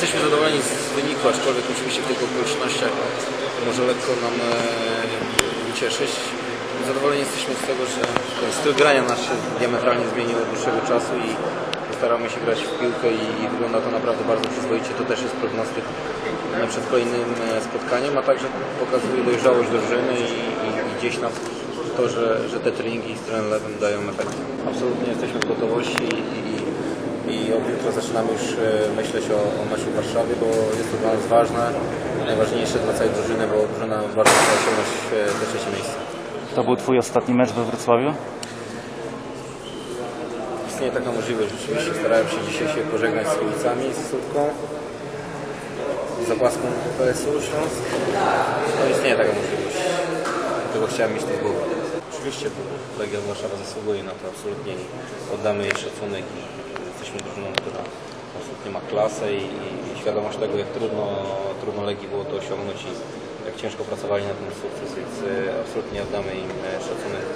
jesteśmy zadowoleni z wyniku, aczkolwiek oczywiście w tych okolicznościach może lekko nam e, ucieszyć. Zadowoleni jesteśmy z tego, że ten styl grania nasz się diametralnie zmienił od dłuższego czasu i staramy się grać w piłkę i, i wygląda to naprawdę bardzo przyzwoicie. To też jest prognostyk przed kolejnym e, spotkaniem, a także pokazuje dojrzałość drużyny i, i, i gdzieś nam to, że, że te treningi z trenem lewym dają efekt. Absolutnie jesteśmy w gotowości i, i od jutra zaczynamy już e, myśleć o, o meczu w Warszawie, bo jest to dla nas ważne, najważniejsze dla całej drużyny, bo drużyna bardzo chce osiągnąć te trzecie miejsce. To był Twój ostatni mecz we Wrocławiu? Istnieje taka możliwość, rzeczywiście starałem się dzisiaj się pożegnać z kibicami, z Sutką, z zapłaską PSU Śląsk. No istnieje taka możliwość, dlatego chciałem mieć to w głowie. Oczywiście Legia Warszawa zasługuje na to absolutnie i oddamy jej szacunek i jesteśmy drużyną, która absolutnie ma klasę i, i świadomość tego, jak trudno, trudno Legii było to osiągnąć i jak ciężko pracowali na ten sukces, więc e, absolutnie oddamy im e, szacunek